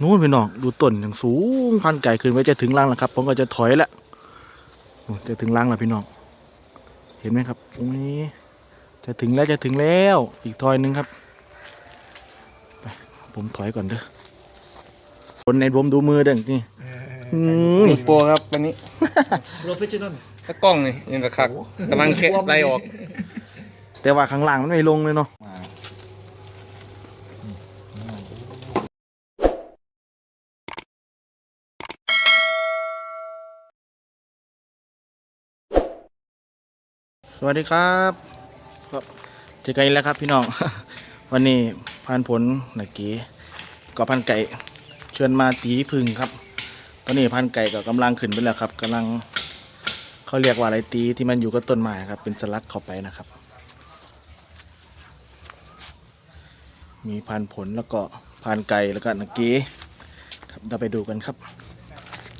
นู้นพี่น้องดูต้นอย่างสูงพันไก่ขึ้นไว้จะถึงรังแล้วครับ ผมก็จะถอยแล้วโอ้จะถึงรังแล้วพี่น้อง เห็นไหมครับตรงนี้จะถึงแล้วจะถึงแล้วอีกทอยหนึงครับไปผมถอยก่อนเด้อคนในผมดูมือเด้อนี่อืมนี่โปรครับวันนี้โปรเฟชชั่นอลถ้ากล้องนี่ยังกระคักกำลังเช็ดไล่ออก แต่ว่าข้างล่างมันไม่ลงเลยเนาะ สวัสดีครับครับเจอกันอีกแล้วครับพี่น้อง วันนี้พานผลหนักกีก็พันไก่เชิญมาตีพึ่งครับ ตอนนี้พันไก่ก็กำลังขึ้นไปแล้วครับกำลังเขาเรียกว่าอะไรตีที่มันอยู่กับต้นไม้ครับ เป็นสลักเข้าไปนะครับ มีพันผลแล้วก็พันไก่แล้วก็หนักกีครับเราไปดูกันครับ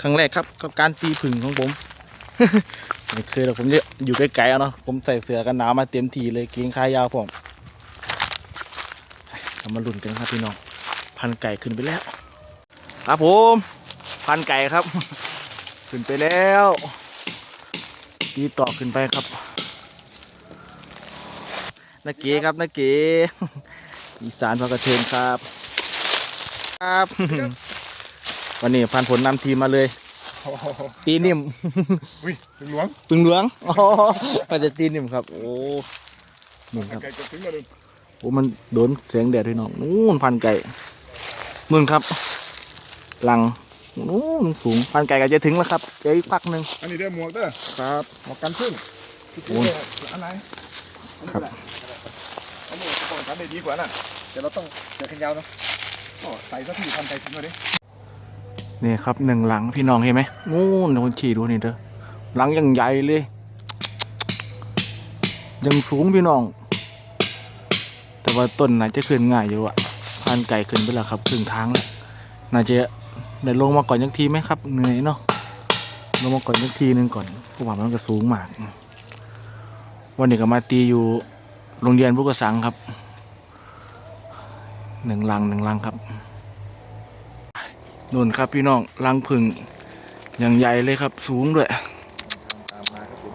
ครั้งแรกครับกับการตีผึ่งของผม ไม่เคยหรอกผมจะอยู่ไกลๆเอาเนาะผมใส่เสื้อกันหนาวมาเต็มทีเลยเกงขายาวผมเรามาลุ้นกันครับพี่น้อง พันไก่ขึ้นไปแล้ว ครับผม พันไก่ครับ ขึ้นไปแล้วตีต่อขึ้นไปครับนักเก๋ครับนักเก๋อีสานพากระเทินครับ ครับ วันนี้พันผลนำทีมมาเลย ตีนิ่มอุ้ยถึงหลวงตึงเหลืองอ๋อมันจะตีนิ่มครับ โอ้นู่นครับไก่จะถึงแล้วเลยโอ้มันโดนแสงแดดด้วยน้องนู่นพันไก่นู่นครับหลังนู่นสูงพันไก่ก็จะถึงแล้วครับเดี๋ยวอีกพักหนึ่งอันนี้ได้หมวกเด้อครับหมวกกันพึ่งโอ้ยอันไหนครับอันนี้ป้องกันได้ดีกว่าน่ะเดี๋ยวเราต้องเจอกันยาวเนาะก็ใส่สักทีพันไก่ทิ้งมาดิ นี่ครับหนึ่งหลังพี่น้องเห็นไหมนู่นเดี๋ยวคนขี่ดูนี่เด้อหลังยังใหญ่เลยยังสูงพี่น้อง แต่ว่าต้นน่าจะขึ้นง่ายอยู่อะพันไก่ขึ้นไปแล้วครับครึ่งทางแล้วน่าจะได้ลงมาก่อนยักทีไหมครับเหนื่อยเนาะลงมาก่อนยักทีหนึงก่อนเพราะว่ามันก็สูงมาก วันนี้ก็มาตีอยู่โรงเรียนพุกกระสังครับหนึ่งลังหนึ่งลังครับ นู่นครับพี่น้องลังผึ่งอย่างใหญ่เลยครับ สูงด้วยตามมาครับผม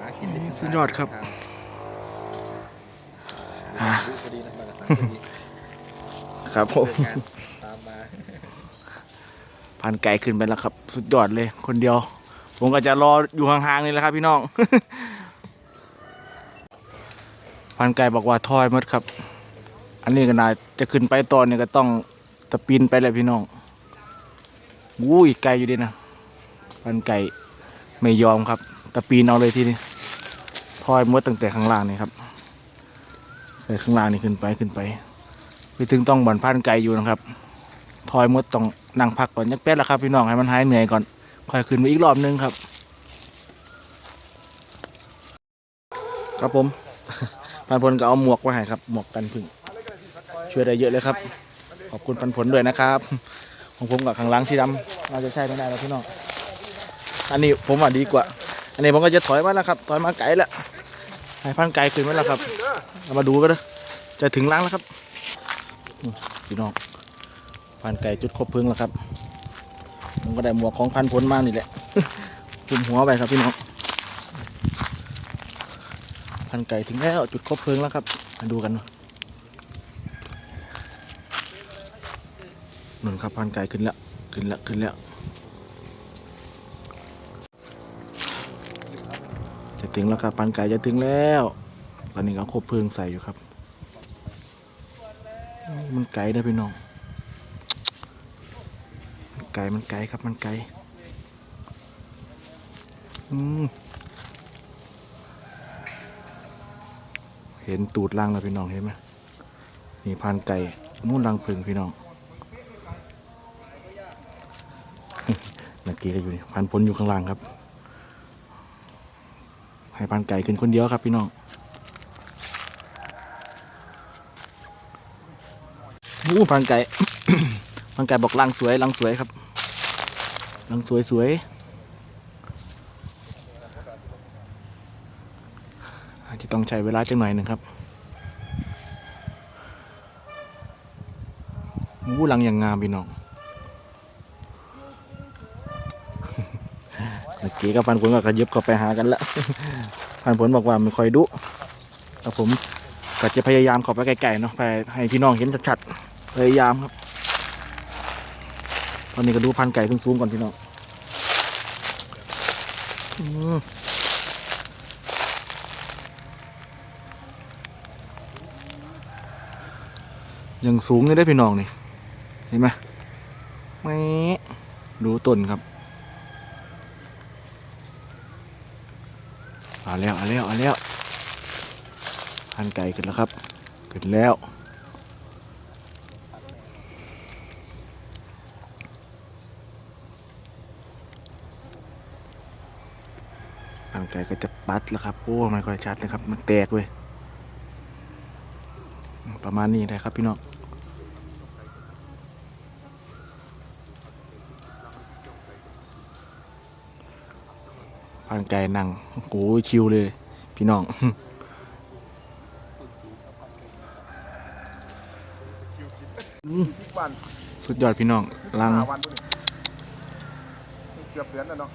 หากินได้สุดยอดครับอ่าพอดีนะมาสังพอดีครับผมเลิกงานตามมาพันไก่ขึ้นไปแล้วครับ สุดยอดเลยคนเดียว ผมก็จะรออยู่ห่างๆนี่แหละครับพี่น้อง พันไก่บอกว่าทอยหมดครับ อันนี้ก็น่าจะขึ้นไปตอนนี้ก็ต้องตะปีนไปเลยพี่น้อง อู้ยไกลอยู่ดีนะพันไก่ไม่ยอมครับตะปีนเอาเลยทีนี้ทอยมดตั้งแต่ข้างล่างนี่ครับ ใส่ข้างล่างนี่ขึ้นไปขึ้นไป ไปถึงต้องบ่อนพันไก่อยู่นะครับทอยมดต้องนั่งพักก่อนยักแป๊ดแล้วครับพี่น้องให้มันหายเหนื่อยก่อนค่อยขึ้นไปอีกรอบนึงครับ ครับผมปันผลก็เอาหมวกไว้ให้ครับ หมวกกันพึ่งช่วยได้เยอะเลยครับ ขอบคุณปันผลด้วยนะครับ ของผมกับข้างหลังสีดำเราจะใช้ไม่ได้แล้วพี่น้องอันนี้ผมว่าดีกว่า อันนี้ผมก็จะถอยมาแล้วครับ ถอยมาไกลแล้วให้พันไกลขึ้นมาแล้วครับเรามาดูกันเลยจะถึงล้างแล้วครับพี่น้องพันไก่จุดครบพลิงแล้วครับผมก็ได้หมวกของพันผลมานี่แหละจุ่มหัวไปครับพี่น้องพันไก่ถึงแล้วจุดครบเพลิงแล้วครับมาดูกันเนอะ นุนครับพันไก่ขึ้นแล้วขึ้นแล้วขึ้นแล้วจะถึงแล้วครับพันไก่จะถึงแล้ว ตอนนี้ก็ครบเพลิงใส่อยู่ครับ มันไก่นะพี่น้องมันไก่มันไก่ครับมันไก่เห็นตูดล่างแล้วพี่น้องเห็นไหมนี่พานไก่นู่นรังผึ่งพี่น้อง กกีก็อยู่นี่พันผลอยู่ข้างล่างครับ ให้พันไก่ขึ้นคนเดียวครับพี่น้องโอ้พันไก่พันไก่บอกลังสวยลังสวยครับลังสวยสวยอาจจะต้องใช้เวลาจังหน่อยหนึ่งครับอู้ลังอย่างงามพี่น้อง กีกับพันผลก็กระยึบเข้าไปหากันละพันผลบอกว่าไม่ค่อยดุครับผมก็จะพยายามเข้าไปไกลๆเนาะไปให้พี่น้องเห็นชัดๆพยายามครับ ตอนนี้ก็ดูพันไก่สูงๆก่อนพี่น้องยังสูงเลยได้พี่น้องนี่ เห็นไหมไม่ดูต้นครับ เอาแล้วเอาแล้วเอาแล้วพันไก่ขึ้นแล้วครับ ขึ้นแล้วร่างกายก็จะปัดแล้วครับ โอ้ไม่ค่อยชัดเลยครับ มันแตกเว้ย ประมาณนี้เลยครับพี่น้อง ร่างกายนั่งโอ้ยชิวเลย พี่น้องสิบวันสุดยอดพี่น้องลังห้าวันพวกนี้เกือบเดือนแล้วเนาะ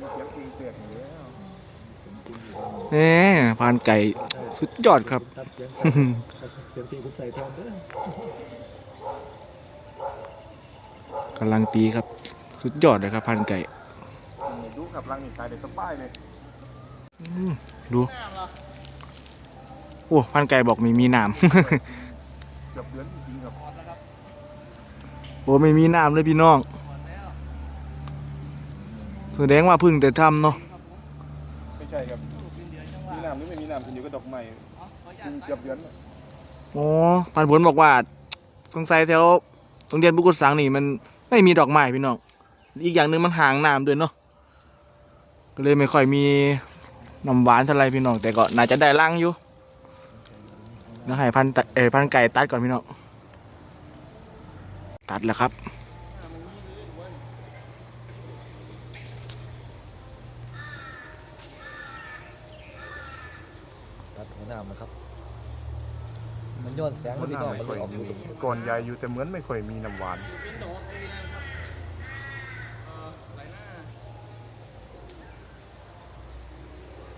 มีเสียงปิงเสียงอยู่แล้วเอ๊พานไก่ สุดยอดครับครับเสียงเสียงที่ผมใส่แทนเด้อ กำลังตีครับ สุดยอดเลยครับพันไก่ดูขับรังนี่ตายเด็กสบายเลยอืมดูโอ้พันไก่บอกไม่มีน้เกือบเดือนจริงๆครับำโอ้ไม่มีน้ำเลยพี่น้องแสดงว่าเพึ่งแต่ทำเนาะไม่ใช่ครับมีน้ำหรือไม่มีน้ำขึ้นอยู่กับดอกไม้เกือบเดือนโอ้พันผลบอกว่าสงสัยแถวโรงเรียนบุกุสังนี่มัน ไม่มีดอกไม้พี่น้อง อีกอย่างหนึ่งมันห่างน้ำด้วยเนาะ ก็เลยไม่ค่อยมีน้ำหวานเท่าไรพี่น้อง แต่ก็น่าจะได้ร่างอยู่แล้วให้พันตัดเออพันไก่ตัดก่อนพี่น้อง ตัดแล้วครับตัดหัวหน้ามันครับ มันย้อนแสงแล้วพี่น้องมันเลยออกอยู่ตรงนี้ก่อนใหญ่อยู่แต่เหมือนไม่ค่อยมีน้ำหวาน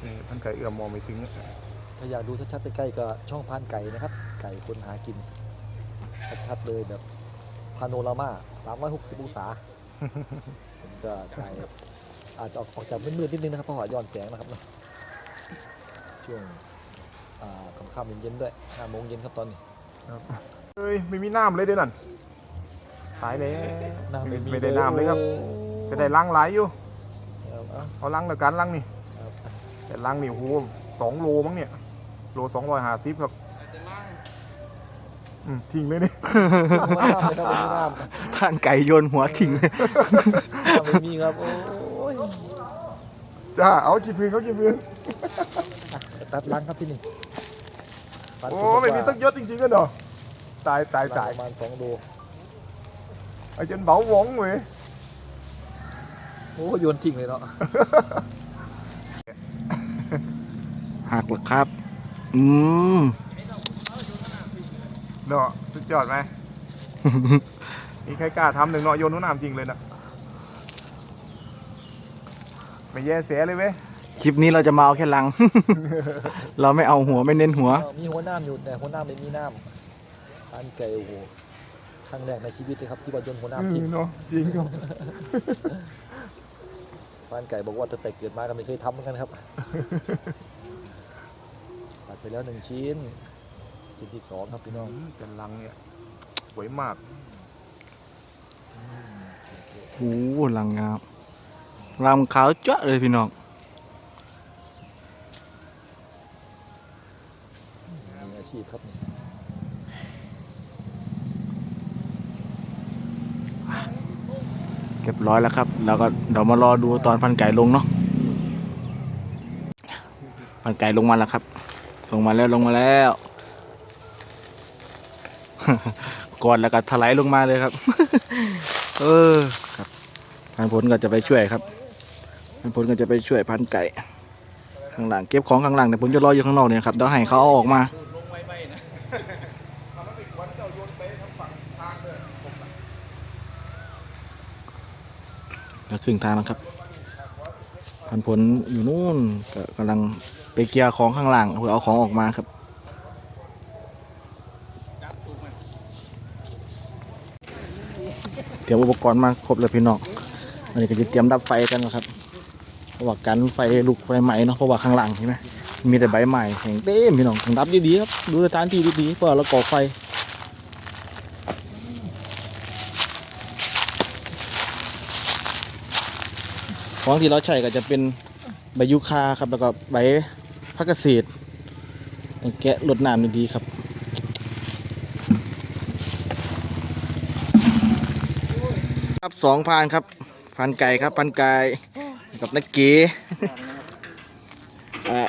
นี่พันไก่เอื้อมมองไม่ถึงอะถ้าอยากดูชัดๆใกล้ๆก็ช่องพานไก่นะครับ ไก่คนหากิน ชัดๆเลยแบบพาโนรามา360 องศา ผมก็ถ่ายอาจจะออกออกจากมืดๆนิดนึงนะครับเพราะว่าย้อนแสงนะครับเนาะช่วง อ่าค่ำๆเย็นๆด้วย5โมงเย็นครับตอนนี้เอ้ยไม่มีน้ำเลยเด้อนั่นตายแล้วน้ำไม่มีไม่ได้น้ำเลยครับโอ้จะได้ล้างหลายอยู่เอาเอาเอาล้างแล้วกันล้างนี่ครับแต่ล้างนี่โอ้โหสองโลมั้งเนี่ยโลสองร้อยห้าสิบครับอืมทิ้งเลยนี่หัวน้ำเลยครับวันนี้น้ำพันไก่โยนหัวทิ้งเลยน้ำไม่มีครับโอ้ยจ้าเอากี่พื้นเขากี่พื้น ตัดลังครับที่นี่ปัดโอ้ผมไม่มีว่าสักยศจริงๆกันเหรอตายตายลัตางยประมาณสองโลไอ้เจนเบาหวงเว้ยโอ้โยนทิ้งเลยเนาะหักแล้วครับ อืมเนาะสุดยอดไหมมีใครกล้าทำหนึ่งเนาะโยนทุกน้ำจริงเลยนะไม่แย่เสียเลยเว้ย คลิปนี้เราจะมาเอาแค่ลัง เราไม่เอาหัวไม่เน้นหัว มีหัวน้ำอยู่แต่หัวน้ำไม่มีน้ำอันไก่โอ้โหครั้งแรกในชีวิตเลยครับที่ว่าโยนหัวน้ำทิ้งเนาะจริงครับฟานไก่บอกว่าตั้งแต่เกิดมาก็ไม่เคยทำเหมือนกันครับ ตัดไปแล้วหนึ่งชิ้น ชิ้นที่สองครับพี่น้องเจนลังเนี่ยสวยมากอืมโอเคโอ้โหลังงามรำขาวจ้ะเลยพี่น้อง อาชีพครับเรียบร้อยแล้วครับแล้วก็เดี๋ยวมารอดูตอนพันไก่ลงเนาะพันไก่ลงมาแล้วครับ ลงมาแล้วลงมาแล้วก่อนแล้วก็ถลายลงมาเลยครับ เออครับพันผลก็จะไปช่วยครับพันผลก็จะไปช่วยพันไก่ข้างหลังเก็บของข้างหลังแต่ผมจะรออยู่ข้างนอกเนี่ยครับเดี๋ยวให้เขาเอาออกมา วันเจ้าโยนไปทางฝั่งทางเลยผมน่ะ ซึ่งทางแล้วครับพันผลอยู่นู่นก็กำลังไปเกียร์ของข้างหลังเพื่อเอาของออกมาครับเตรียมอุปกรณ์มาครบเลยพี่น้องอันนี้ก็จะเตรียมดับไฟกันนะครับเพราะว่าการไฟลุกไฟไหม้เนาะเพราะว่าข้างหลังเห็นไหมมีแต่ใบใหม่แห่งเต็มพี่น้องดับดีๆครับดูสถานที่ดีๆเพราะว่าเราก่อไฟ ของที่เราใช้ก็จะเป็นใบยูคาครับแล้วก็ใบพักเกษตรต้องแกะรดน้ำดีๆครับครับสองพานครับพันไก่ครับพันไก่กับนักเก๋อะ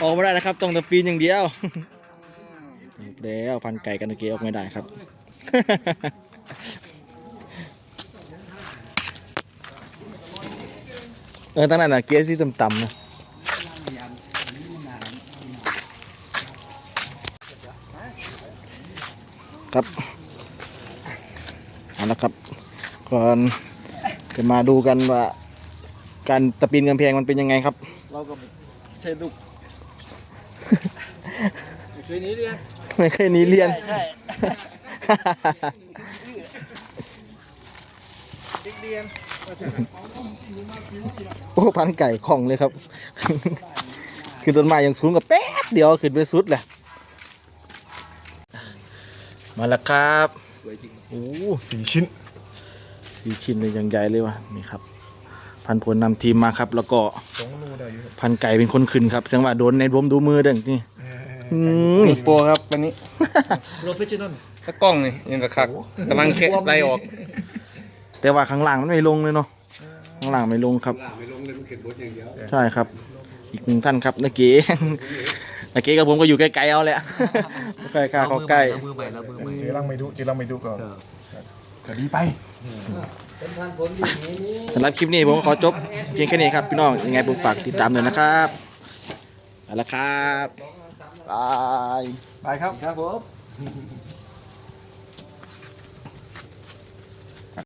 ออกไม่ได้นะครับต้องตะปีนอย่างเดียวแล้วพันไก่กับนักเก๋ออกไม่ได้ครับ ออตั้งนั้นน่ะเกียร์ที่ต่ำๆนะครับเอาละครับ ก่อนจะมาดูกันว่า การตะปีนกำแพงมันเป็นยังไงครับ เราก็ใช้ลูกเคยนี้เรียนไม่เคยหนีเรียน ใช่เด็กเรียน โอ้พันไก่ของเลยครับขึ้นต้นไม้อย่างสูงกับแป๊บเดียวขึ้นไปสุดแหละมาแล้วครับสวยจริงโอ้สี่ชิ้นสีชิ้นเลยอย่างใหญ่เลยว่ะนี่ครับ พันผลนำทีมมาครับ แล้วก็สองรูได้อยู่ครับพันไก่เป็นคนขึ้นครับแสดงว่าโดนในรวมดูมือเด้งนี่อืมนี่โปรครับตัวนี้โปรเฟชชั่นอลถ้ากล้องนี่ยังกระคักกำลังแคะไล่ออก แต่ว่าข้างล่างมันไม่ลงเลยเนาะข้างล่างไม่ลงครับใช่ครับ อีกหนึ่งท่านครับนักเก๋ นักเก๋กับผมก็อยู่ใกล้ๆเอาแหละ ไม่ค่อยกล้าเข้าใกล้ มือใหม่แล้วมือใหม่เจรังไม่ดูเจรังไม่ดูก็ก็ดีไปสำหรับคลิปนี้ผมขอจบเพียงแค่นี้ครับ พี่น้อง ยังไงผมฝากติดตามหน่อยนะครับเอาละครับบาย ไปครับ ครับผม